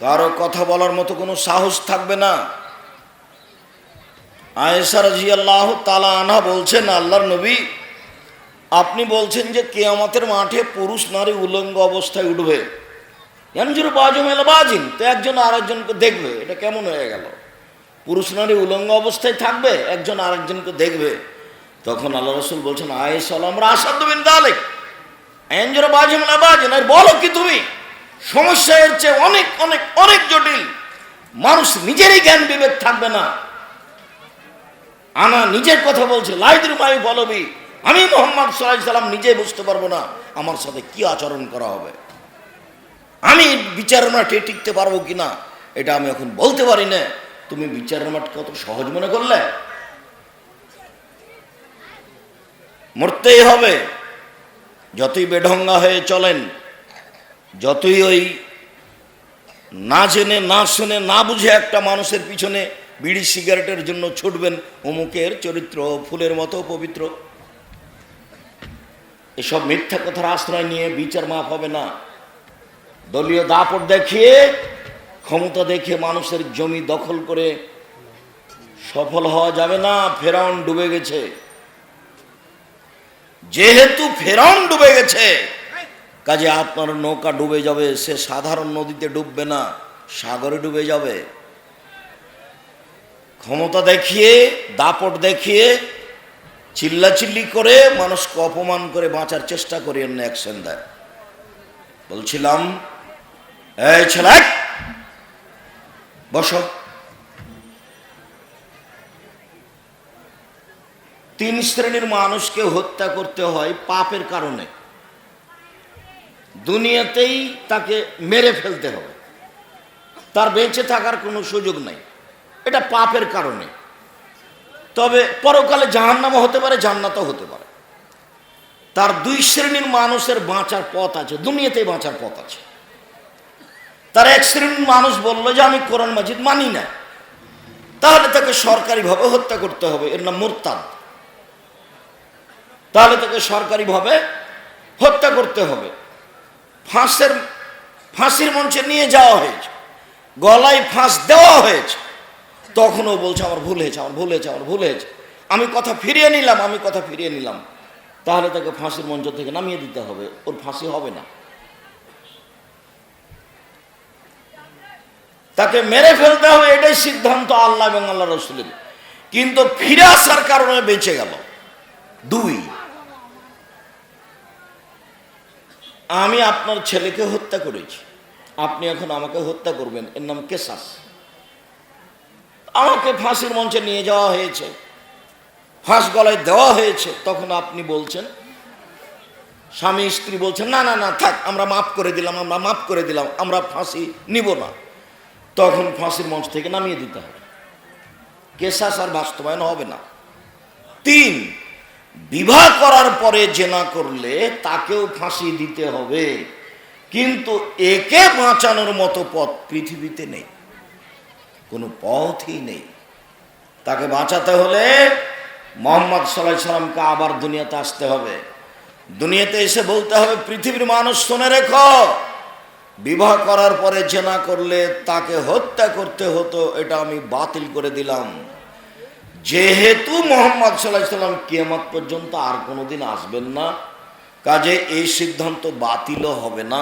কারও কথা বলার মতো কোনো সাহস থাকবে না। আয়েশা রাজি আল্লাহ তালা আনহা বলছেন, আল্লাহর নবী, আপনি বলছেন যে কেয়ামতের মাঠে পুরুষ নারী উলঙ্গ অবস্থায় উঠবে। ইয়ানজুর বাজু মেলা বাজিন, তো একজন আরেকজনকে দেখবে, এটা কেমন হয়ে গেল? পুরুষ নারী উলঙ্গ অবস্থায় থাকবে, একজন আরেকজনকে দেখবে। তখন আল্লাহ রসুল বলছেন আয়েস আমরা আসাদুবিন দালেক। এনজোর বাজু মেলা বাজিন, আর বলো কি তুমি? সমস্যা এর চেয়ে অনেক অনেক অনেক জটিল। মানুষ নিজেরই জ্ঞান বিবেক থাকবে না। আনা নিজের কথা বলছে লাইদুর মাই বলবি, আমি মোহাম্মদ সাল্লাম নিজে বুঝতে পারব না, আমার সাথে কি আচরণ করা হবে? আমি বিচারের মাঠে টিকতে পারব কি না এটা আমি এখন বলতে পারি না। তুমি বিচারের মাঠ কত সহজ মনে করলে? মরতেই হবে। যতই বেঢঙ্গা হয়ে চলেন যতই ওই না জেনে, না শুনে, না বুঝে একটা মানুষের পিছনে বিড়ি সিগারেটের জন্য ছুটবেন অমুকের চরিত্র, ফুলের মতো পবিত্র। এসব মিথ্যা কথার আশ্রয় নিয়ে বিচার মাপ হবে না। দলীয় দাপট দেখিয়ে, ক্ষমতা দেখে মানুষের জমি দখল করে সফল হওয়া যাবে না, ফেরাউন ডুবে গেছে। যেহেতু ফেরাউন ডুবে গেছে কাজে আপনার নৌকা ডুবে যাবে, সে সাধারণ নদীতে ডুববে না, সাগরে ডুবে যাবে। ক্ষমতা দেখিয়ে, দাপট দেখিয়ে, চিল্লাচিল্লি করে, মানুষকে অপমান করে বাঁচার চেষ্টা করি অন্য অ্যাকশন দেয় বলছিলাম, এই ছেলে, বসো। তিন শ্রেণির মানুষকে হত্যা করতে হয় পাপের কারণে। দুনিয়াতেই তাকে মেরে ফেলতে হবে। তার বেঁচে থাকার কোনো সুযোগ নাই। এটা পাপের কারণে। তবে পরকালে জাহান্নামও হতে পারে, জান্নাতও হতে পারে। তার দুই শ্রেণির মানুষের বাঁচার পথ আছে, দুনিয়াতেই বাঁচার পথ আছে। তার এক শ্রেণির মানুষ বলল যে, আমি কোরআন মাজিদ মানি না। তাহলে তাকে সরকারিভাবে হত্যা করতে হবে। এর নাম মোরতাদ। তাহলে তাকে সরকারিভাবে হত্যা করতে হবে। ফাঁসের, ফাঁসির মঞ্চে নিয়ে যাওয়া হয়েছে। গলায় ফাঁস দেওয়া হয়েছে। তখনও বলছে, আমার ভুল হয়েছে, আমার ভুল হয়েছে, আমার ভুল হয়েছে। আমি কথা ফিরিয়ে নিলাম, আমি কথা ফিরিয়ে নিলাম। তাহলে তাকে ফাঁসির মঞ্চ থেকে নামিয়ে দিতে হবে। ওর ফাঁসি হবে না। তাকে মেরে ফেলতে হবে, এটাই সিদ্ধান্ত আল্লাহ এবং আল্লাহ রসুলের। কিন্তু ফিরে আসার কারণে বেঁচে গেল। দুই আমি আপনার ছেলেকে হত্যা করেছি। আপনি এখন আমাকে হত্যা করবেন। এর নাম কেসাস। আমাকে ফাঁসির মঞ্চে নিয়ে যাওয়া হয়েছে। ফাঁস গলায় দেওয়া হয়েছে। তখন আপনি বলছেন, স্বামী, স্ত্রী বলছেন, না না না, থাক, আমরা মাফ করে দিলাম, আমরা মাফ করে দিলাম, আমরা ফাঁসি নিব না। তখন ফাঁসির মঞ্চ থেকে নামিয়ে দিতে হবে। কেসাস আর বাস্তবায়ন হবে না। তিন বিবাহ করার পরে জেনা করলে তাকেও ফাঁসি দিতে হবে। কিন্তু একে বাঁচানোর মতো পথ পৃথিবীতে নেই। কোনো পথই নেই। তাকে বাঁচাতে হলে মোহাম্মদ সাল্লাহ সাল্লামকে আবার দুনিয়াতে আসতে হবে। দুনিয়াতে এসে বলতে হবে, পৃথিবীর মানুষ শুনে রেখো, বিবাহ করার পরে জেনা করলে তাকে হত্যা করতে হতো, এটা আমি বাতিল করে দিলাম। যেহেতু মোহাম্মদ সাল্লাহ সাল্লাম কিয়ামত পর্যন্ত আর কোনোদিন আসবেন না, কাজে এই সিদ্ধান্ত বাতিলও হবে না।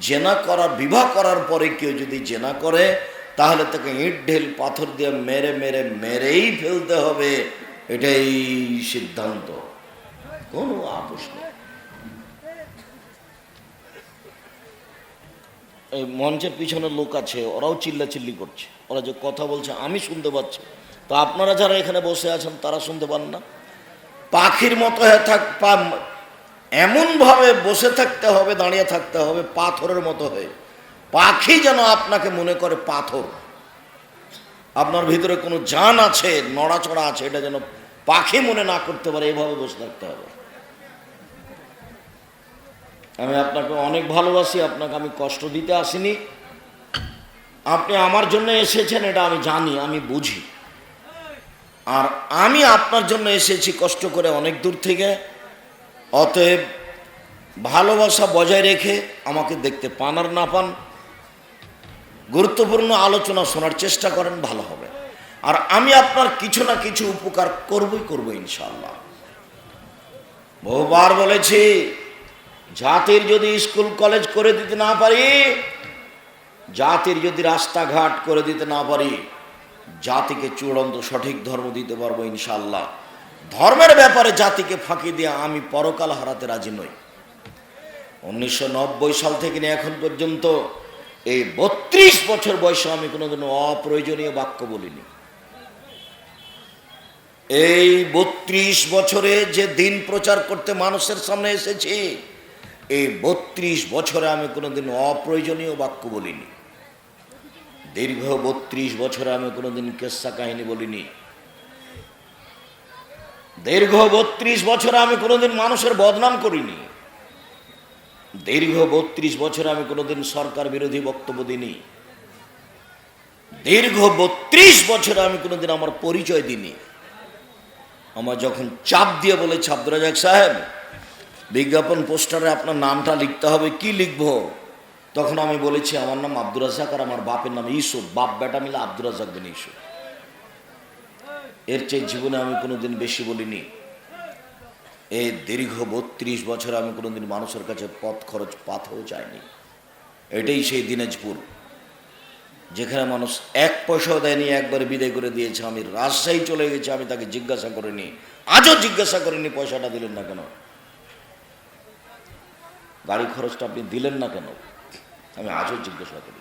জেনা করার বিবাহ করার পরে কেউ যদি জেনা করে, তাহলে তাকে ইট, ঢেল, পাথর দিয়ে মেরে মেরে, মেরেই ফেলতে হবে। এটাই সিদ্ধান্ত। কোনো আপোষ নেই। এই মঞ্চের পিছনে লোক আছে, ওরাও চিল্লাচিল্লি করছে। ওরা যে কথা বলছে, আমি শুনতে পাচ্ছি। তো আপনারা যারা এখানে বসে আছেন, তারা শুনতে পান না। পাখির মতো হয়ে থাক, পা- এমনভাবে বসে থাকতে হবে, দাঁড়িয়ে থাকতে হবে পাথরের মতো হয়ে। পাখি যেন আপনাকে মনে করে পাথর। আপনার ভিতরে কোনো জান আছে, নড়াচড়া আছে, এটা যেন পাখি মনে না করতে পারে, এভাবে বসে থাকতে হবে। আমি আপনাকে অনেক ভালোবাসি, আপনাকে আমি কষ্ট দিতে আসিনি। আপনি আমার জন্য এসেছেন, এটা আমি জানি, আমি বুঝি। আর আমি আপনার জন্য এসেছি কষ্ট করে অনেক দূর থেকে। অতএব ভালোবাসা বজায় রেখে আমাকে দেখতে পান আর না পান, গুরুত্বপূর্ণ আলোচনা শোনার চেষ্টা করেন, ভালো হবে। আর আমি আপনার কিছু না কিছু উপকার করবই, করব ইনশাল্লাহ বহুবার বলেছি, জাতির যদি স্কুল, কলেজ করে দিতে না পারি, জাতির যদি রাস্তাঘাট করে দিতে না পারি জাতিকে চূড়ান্ত সঠিক ধর্ম দিতে পারব ইনশাল্লাহ ধর্মের ব্যাপারে জাতিকে ফাঁকি দিয়ে আমি পরকাল হারাতে রাজি নই। উনিশশো সাল থেকে নিয়ে এখন পর্যন্ত এই বত্রিশ বছর বয়সে আমি কোনোদিনও অপ্রয়োজনীয় বাক্য বলিনি। এই বত্রিশ বছরে যে দিন প্রচার করতে মানুষের সামনে এসেছি, এই বত্রিশ বছরে আমি কোনোদিন অপ্রয়োজনীয় বাক্য বলিনি। দীর্ঘ বত্রিশ বছরে আমি কোনোদিন কেসা কাহিনী বলিনি। দীর্ঘ বত্রিশ বছরে আমি কোনোদিন মানুষের বদনাম করিনি। দীর্ঘ বত্রিশ বছরে আমি কোনোদিন সরকার বিরোধী বক্তব্য দিইনি। দীর্ঘ বত্রিশ বছরে আমি কোনোদিন আমার পরিচয় দিইনি। আমার যখন চাপ দিয়ে বলে রাজাক সাহেব, বিজ্ঞাপন পোস্টারে আপনার নামটা লিখতে হবে, কি লিখব? তখন আমি বলেছি, আমার নাম আব্দুর রাজাক আর আমার বাপের নাম ইসুফ বাপ, বেটা মিলে আব্দুর রাজাক বিন ইসুফ এর চেয়ে জীবনে আমি কোনোদিন বেশি বলিনি। এই দীর্ঘ বত্রিশ বছর আমি কোনোদিন মানুষের কাছে পথ খরচ পাথেও চাইনি। এটাই সেই দিনাজপুর, যেখানে মানুষ এক পয়সাও দেয়নি, একবারে বিদায় করে দিয়েছে। আমি রাজশাহী চলে গেছি, আমি তাকে জিজ্ঞাসা করিনি। আজও জিজ্ঞাসা করিনি, পয়সাটা দিলেন না কেন? গাড়ি খরচটা আপনি দিলেন না কেন? আমি আজও জিজ্ঞাসা করি।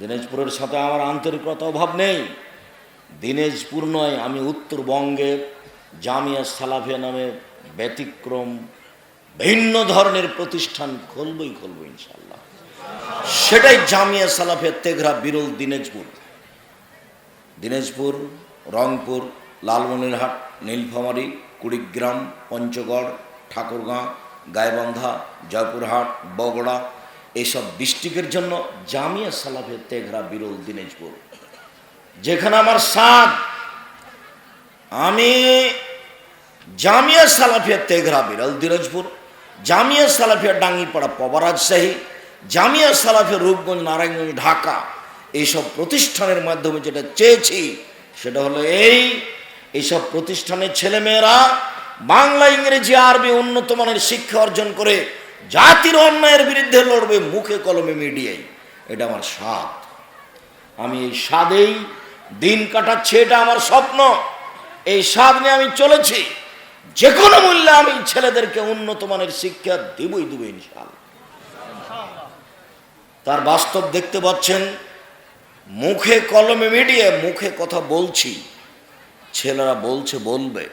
দিনাজপুরের সাথে আমার আন্তরিকতা অভাব নেই। দিনাজপুর নয়, আমি উত্তরবঙ্গের জামিয়া সালাফিয়া নামে ব্যতিক্রম ভিন্ন ধরনের প্রতিষ্ঠান খুলবই খুলবো ইনশাল্লাহ সেটাই জামিয়া সালাফিয়া তেঘরা বিরল দিনাজপুর। দিনাজপুর, রংপুর, লালমনিরহাট, নীলফামারী, কুড়িগ্রাম, পঞ্চগড়, ঠাকুরগাঁ, গাইবান্ধা, জয়পুরহাট, বগড়া এইসব ডিস্ট্রিক্টের জন্য জামিয়া সালাফিয়া তেঘরা বিরল দিনাজপুর। যেখানে আমার সাদ, আমি জামিয়া সালাফিয়া তেঘরা বিরল দিনাজপুর, জামিয়া সালাফিয়া ডাঙ্গিপাড়া পবা রাজশাহী জামিয়া সালাফিয়া রূপগঞ্জ, নারায়ণগঞ্জ, ঢাকা এইসব প্রতিষ্ঠানের মাধ্যমে যেটা চেয়েছি, সেটা হলো এই এইসব প্রতিষ্ঠানের ছেলেমেয়েরা বাংলা, ইংরেজি, আরবি উন্নত মানের শিক্ষা অর্জন করে জাতির অন্যায়ের বিরুদ্ধে লড়বে মুখে কলমে মিডিয়ায়। এটা আমার স্বাদ। আমি এই স্বাদেই দিন কাটাচ্ছি, এটা আমার স্বপ্ন। এই স্বাদ নিয়ে আমি চলেছি। যে কোনো মূল্যে আমি ছেলেদেরকে উন্নত মানের শিক্ষা দেবই দেবো ইনশাআল্লাহ। তার বাস্তব দেখতে পাচ্ছেন, মুখে কলমে মিডিয়ে মুখে কথা বলছি, ছেলেরা বলছে, বলবে।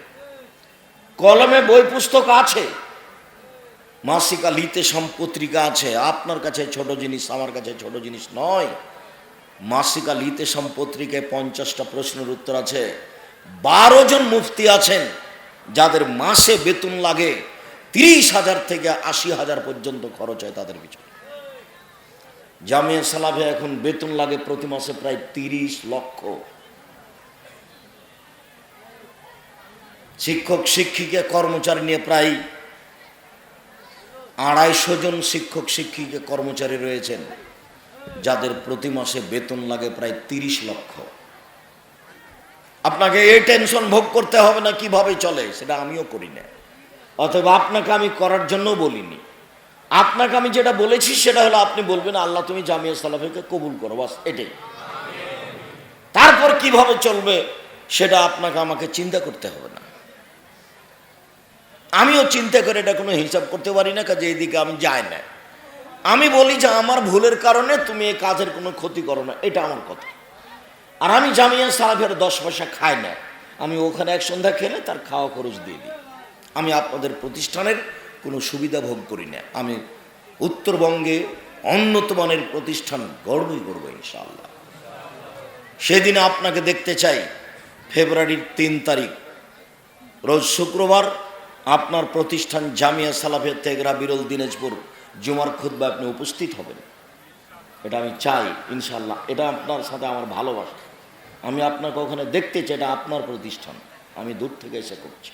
কলমে বই পুস্তক আছে মাসিকা লিতে সম্পত্রিকা আছে, আপনার কাছে ছোট জিনিস, আমার কাছে ছোট জিনিস নয়। মাসিকা লিতে সম্পত্রিকায় পঞ্চাশটা প্রশ্নের উত্তর আছে। বারো জন মুফতি আছেন, যাদের মাসে বেতন লাগে তিরিশ হাজার থেকে আশি হাজার পর্যন্ত খরচ হয় তাদের পিছনে। জামিয়া সালাফে এখন বেতন লাগে প্রতি মাসে প্রায় তিরিশ লক্ষ। শিক্ষক, শিক্ষিকা, কর্মচারী নিয়ে প্রায় আড়াইশো জন শিক্ষক, শিক্ষিকা, কর্মচারী রয়েছেন, যাদের প্রতি মাসে বেতন লাগে প্রায় তিরিশ লক্ষ। আপনাকে এই টেনশন ভোগ করতে হবে না, কীভাবে চলে, সেটা আমিও করি না। অথবা আপনাকে আমি করার জন্য বলিনি। আপনাকে আমি যেটা বলেছি, সেটা হলো আপনি বলবেন, আল্লাহ, তুমি জামিয়া সালাফিকে কবুল করো বাস এটাই। তারপর কীভাবে চলবে, সেটা আপনাকে আমাকে চিন্তা করতে হবে না। আমিও চিন্তা করে এটা কোনো হিসাব করতে পারি না, কাজে এইদিকে আমি যাই না। আমি বলি যে, আমার ভুলের কারণে তুমি এই কাজের কোনো ক্ষতি করো না। এটা আমার কথা। আর আমি জামিয়া সালাফের দশ পয়সা খাই না। আমি ওখানে এক সন্ধ্যা খেলে তার খাওয়া খরচ দিয়ে দিই। আমি আপনাদের প্রতিষ্ঠানের কোনো সুবিধা ভোগ করি না। আমি উত্তরবঙ্গে উন্নত মানের প্রতিষ্ঠান গর্বই করব ইনশাআল্লাহ। সেদিন আপনাকে দেখতে চাই, ফেব্রুয়ারির তিন তারিখ। রোজ শুক্রবার আপনার প্রতিষ্ঠান জামিয়া সালাফিয়া তেগরা, বিরল দিনাজপুর, জুমার খুদ্া আপনি উপস্থিত হবেন। এটা আমি চাই ইনশাল্লাহ এটা আপনার সাথে আমার ভালোবাসা। আমি আপনাকে ওখানে দেখতে চাই, এটা আপনার প্রতিষ্ঠান। আমি দূর থেকে এসে করছি।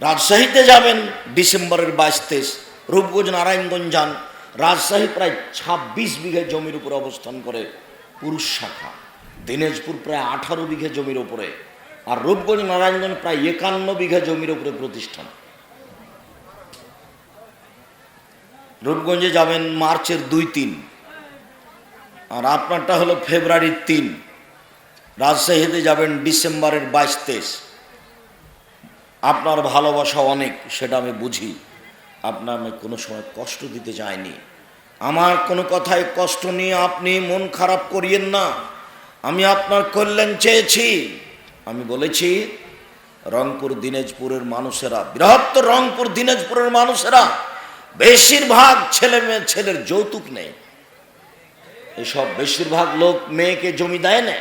রাজশাহীতে যাবেন, ডিসেম্বরের বাইশ তেইশ, রূপগঞ্জ, নারায়ণগঞ্জ যান। রাজশাহী প্রায় ২৬ বিঘা জমির উপরে অবস্থান করে পুরুষ শাখা। দিনাজপুর প্রায় আঠারো বিঘা জমির উপরে। আর রূপগঞ্জ নারায়ণগঞ্জ প্রায় একান্ন বিঘা জমির উপরে প্রতিষ্ঠান। রূপগঞ্জে যাবেন মার্চের দুই তিন, আর আপনারটা হলো ফেব্রুয়ারির তিন, রাজশাহীতে যাবেন ডিসেম্বরের বাইশ তেইশ। আপনার ভালোবাসা অনেক, সেটা আমি বুঝি। আপনার আমি কোনো সময় কষ্ট দিতে চাইনি আমার কোনো কথায় কষ্ট নিয়ে আপনি মন খারাপ করিয়েন না। আমি আপনার কল্যাণ চেয়েছি। আমি বলেছি, রংপুর, দিনাজপুরের মানুষেরা বৃহত্তর রংপুর, দিনাজপুরের মানুষেরা বেশিরভাগ ছেলে মেয়ে, ছেলের যৌতুক নেই এসব বেশিরভাগ লোক মেয়েকে জমি দেয় না।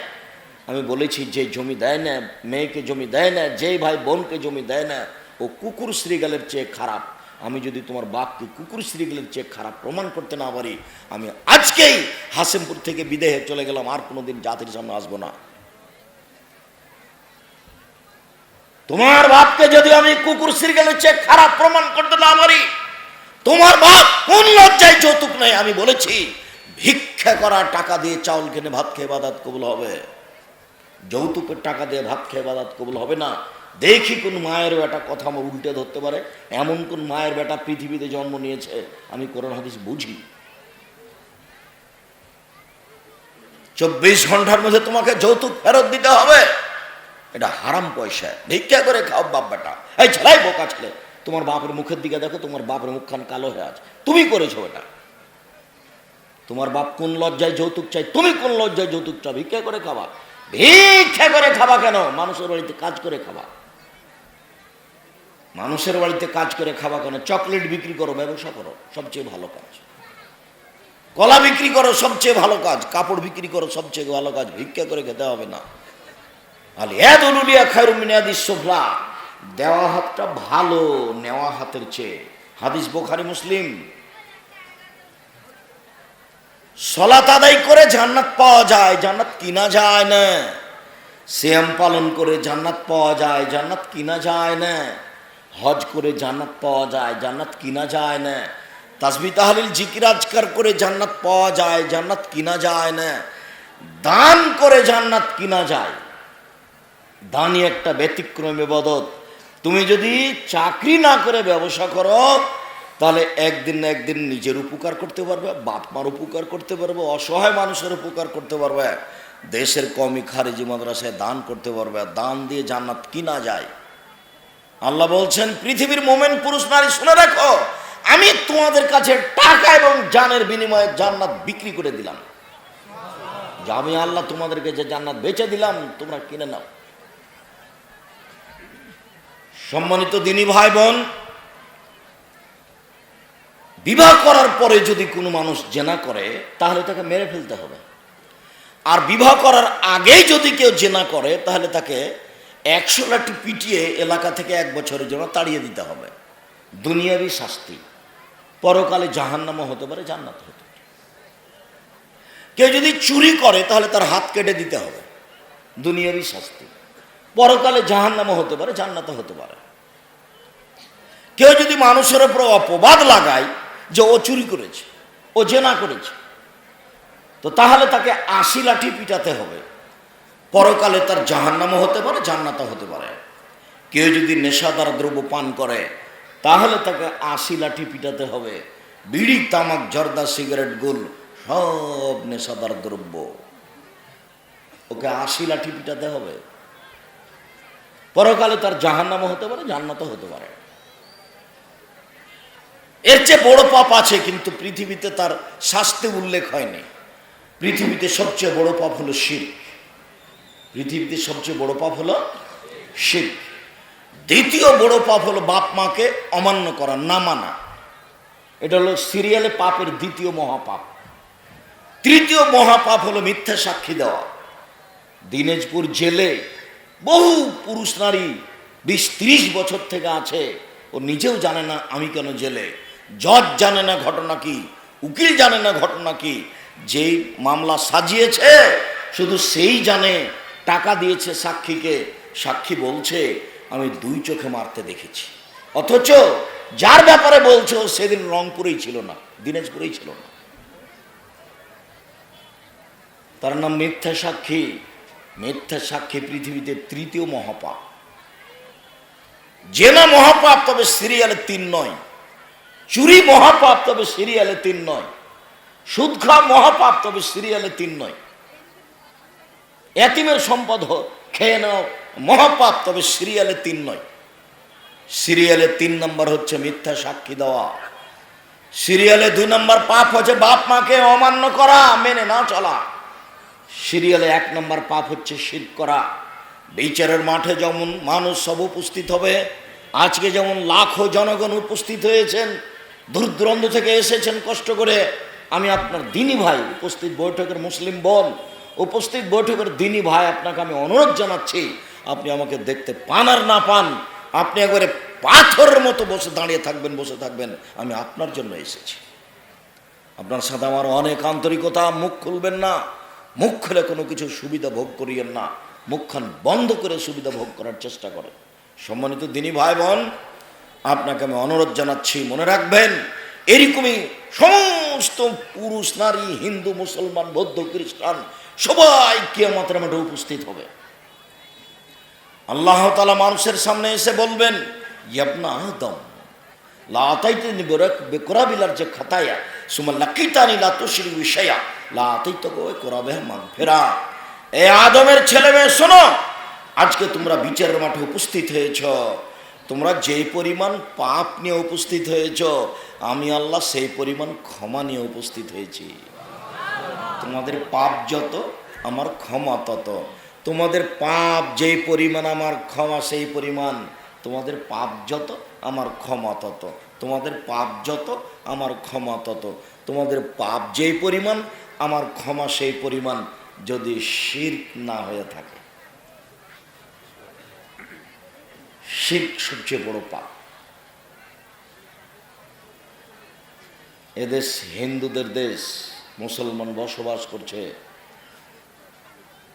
আমি বলেছি, যে জমি দেয় না, মেয়েকে জমি দেয় না, যেই ভাই বোনকে জমি দেয় না, ও কুকুর শ্রীগালের চেয়ে খারাপ। আমি যদি তোমার বাপকে কুকুর শ্রীগালের চেয়ে খারাপ প্রমাণ করতে না পারি, আমি আজকেই হাসিমপুর থেকে বিদেহে চলে গেলাম, আর কোনোদিন জাতির সামনে আসব না। তোমার বাপকে যদি আমি কুকুর শ্রীগালের চেয়ে খারাপ প্রমাণ করতে না পারি, তোমার বাপ কোন লজ্জায় যৌতুক নেই আমি বলেছি, ভিক্ষা করা টাকা দিয়ে চাউল কিনে ভাত খেয়ে বাদাত কবুল হবে। যৌতুকের টাকা দিয়ে ভাত খেয়ে বাদাত কবুল হবে না। দেখি কোন মায়ের বেটা কথা আমার উল্টে ধরতে পারে, এমন কোন মায়ের বেটা পৃথিবীতে জন্ম নিয়েছে, আমি কোরআন হাদিস বুঝি। চব্বিশ ঘণ্টার মধ্যে তোমাকে যৌতুক ফেরত দিতে হবে। এটা হারাম পয়সা। ভিক্ষা করে খাও বাপ বেটা। এই ছেলাই বোকা ছেলে, তোমার বাপের মুখের দিকে দেখো, তোমার বাপের মুখখান কালো হয়ে আছে। তুমি করেছ এটা। তোমার বাপ কোন লজ্জায় যৌতুক চাই তুমি কোন লজ্জায় যৌতুক চাও? ভিক্ষা করে খাবা। ভিক্ষা করে খাবা কেন? মানুষের বাড়িতে কাজ করে খাবা। মানুষের বাড়িতে কাজ করে খাবা কেন? চকলেট বিক্রি করো, ব্যবসা করো, সবচেয়ে ভালো কাজ। কলা বিক্রি করো, সবচেয়ে ভালো কাজ। কাপড় বিক্রি করো, সবচেয়ে ভালো কাজ। ভিক্ষা করে খেতে হবে না। আলে এদ উলুলিয়া খায়রুমিনাদি সোফলা। দেওয়া হাতটা ভালো, নেওয়া হাতের চেয়ে। হাদিস বোখারি, মুসলিম। সলাত আদায় করে জান্নাত পাওয়া যায়, জান্নাত কিনা যায় না। শ্যাম পালন করে জান্নাত পাওয়া যায়, জান্নাত কিনা যায় না। হজ করে জান্নাত পাওয়া যায়, জান্নাত কিনা যায় না। তাসবি তাহলিল জিকিরাজকার করে জান্নাত পাওয়া যায়, জান্নাত কিনা যায় না। দান করে জান্নাত কিনা যায়। দানই একটা ব্যতিক্রমী বদত তুমি যদি চাকরি না করে ব্যবসা করো, তাহলে একদিন না একদিন নিজের উপকার করতে পারবে বাপ মার উপকার করতে পারবে, অসহায় মানুষের উপকার করতে পারবে, দেশের কমি খারিজি মাদ্রাসায় দান করতে পারবে, দান দিয়ে জান্নাত কিনা যায়? আল্লাহ বলছেন, পৃথিবীর মোমেন পুরুষ নারী, শুনে রাখো আমি তোমাদের কাছে টাকা এবং জানের বিনিময়ে জান্নাত বিক্রি করে দিলাম। যে আমি আল্লাহ তোমাদেরকে যে জান্নাত বেচে দিলাম, তোমরা কিনে নাও। সম্মানিত দিনী ভাই বোন, বিবাহ করার পরে যদি কোনো মানুষ জেনা করে, তাহলে তাকে মেরে ফেলতে হবে। আর বিবাহ করার আগেই যদি কেউ জেনা করে, তাহলে তাকে একশো লাঠি পিটিয়ে এলাকা থেকে এক বছরের জন্য তাড়িয়ে দিতে হবে। দুনিয়াবি শাস্তি। পরকালে জাহান্নামও হতে পারে, জান্নাত হতে পারে। কেউ যদি চুরি করে, তাহলে তার হাত কেটে দিতে হবে। দুনিয়াবি শাস্তি। পরকালে জাহান্নামও হতে পারে, জান্নাতও হতে পারে। কেউ যদি মানুষের উপর অপবাদ লাগায় যে ও চুরি করেছে, ও জেনা করেছে, তো তাহলে তাকে আশি লাঠি পিটাতে হবে। পরকালে তার জাহান্নামও হতে পারে, জান্নাতও হতে পারে। কেউ যদি নেশাদার দ্রব্য পান করে, তাহলে তাকে আশি লাঠি পিটাতে হবে। বিড়ি, তামাক, জর্দা, সিগারেট, গোল, সব নেশাদার দ্রব্য। ওকে আশি লাঠি পিটাতে হবে। পরকালে তার জাহান্নামও হতে পারে, জান্নাতও হতে পারে। এর চেয়ে বড় পাপ আছে, কিন্তু পৃথিবীতে তার শাস্তি উল্লেখ হয়নি। পৃথিবীতে সবচেয়ে বড় পাপ হলো শির। পৃথিবীতে সবচেয়ে বড় পাপ হলো শির। দ্বিতীয় বড় পাপ হলো বাপ মাকে অমান্য করা, না মানা। এটা হলো সিরিয়ালে পাপের দ্বিতীয় মহাপাপ। তৃতীয় মহাপাপ হলো মিথ্যা সাক্ষী দেওয়া। দিনাজপুর জেলে বহু পুরুষ নারী বিশ ত্রিশ বছর থেকে আছে। ও নিজেও জানে না আমি কেন জেলে। জজ জানে না ঘটনা কি, উকিল জানে না ঘটনা কি। যেই মামলা সাজিয়েছে, শুধু সেই জানে, টাকা দিয়েছে সাক্ষীকে। সাক্ষী বলছে, আমি দুই চোখে মারতে দেখেছি। অথচ যার ব্যাপারে বলছো সেদিন রংপুরেই ছিল না, দিনাজপুরেই ছিল না। তার নাম মিথ্যা সাক্ষী। মিথ্যা সাক্ষী পৃথিবীতে তৃতীয় মহাপাপ। জেনা মহাপাপ তবে সিরিয়ালে তিন নয়। চুরি মহাপাপ তবে সিরিয়ালে তিন নয়। সুদ মহাপাপ তবে সিরিয়ালে তিন নয়। এতিমের সম্পদ খেয়ে নাও, মহাপাপ তবে সিরিয়ালে তিন নয়। সিরিয়ালে তিন নম্বর হচ্ছে মিথ্যা সাক্ষী দেওয়া। সিরিয়ালে দুই নম্বর পাপ হচ্ছে বাপ মাকে অমান্য করা, মেনে না চলা। সিরিয়ালে এক নম্বর পাপ হচ্ছে শীত করা। বিচারের মাঠে যেমন মানুষ সব উপস্থিত হবে, আজকে যেমন লাখো জনগণ উপস্থিত হয়েছেন দূর দূরান্ত থেকে এসেছেন কষ্ট করে, আমি আপনার দিনী ভাই, উপস্থিত বৈঠকের মুসলিম বোন, উপস্থিত বৈঠকের দিনী ভাই, আপনাকে আমি অনুরোধ জানাচ্ছি, আপনি আমাকে দেখতে পান আর না পান, আপনি একবারে পাথরের মতো বসে দাঁড়িয়ে থাকবেন, বসে থাকবেন, আমি আপনার জন্য এসেছি। আপনার সাথে আমার অনেক আন্তরিকতা, মুখ খুলবেন না। মুখ খুলে কোনো কিছু সুবিধা ভোগ করিয়েন না। মুখখান বন্ধ করে সুবিধা ভোগ করার চেষ্টা করেন। সম্মানিত দিনী ভাই বোন আপনাকে আমি অনুরোধ জানাচ্ছি, মনে রাখবেন, এরকমই সমস্ত পুরুষ, নারী, হিন্দু, মুসলমান, বৌদ্ধ, খ্রিস্টান, সবাই কিয়ামতের মাঠে উপস্থিত হবে। আল্লাহ তালা মানুষের সামনে এসে বলবেন, ইয়াবনা আদম লাতাইতে বেকরাবিলার যে খাতায়া বিষয়া ফেরা এ আদমের ছেলে মেয়ে, শোনো। আজকে তোমরা বিচারের মাঠে উপস্থিত হয়েছ। তোমরা যেই পরিমাণ পাপ নিয়ে উপস্থিত হয়েছ, আমি আল্লাহ সেই পরিমাণ ক্ষমা নিয়ে উপস্থিত হয়েছি। তোমাদের পাপ যত, আমার ক্ষমা তত। তোমাদের পাপ যেই পরিমাণ, আমার ক্ষমা সেই পরিমাণ। তোমাদের পাপ যত, আমার ক্ষমা তত। তোমাদের পাপ যত, আমার ক্ষমা তত। তোমাদের পাপ যেই পরিমাণ, আমার ক্ষমা সেই পরিমাণ যদি শির্ক না হয়ে থাকে। শির্ক সবচেয়ে বড় পাপ। এদেশ হিন্দুদের দেশ মুসলমান বসবাস করছে।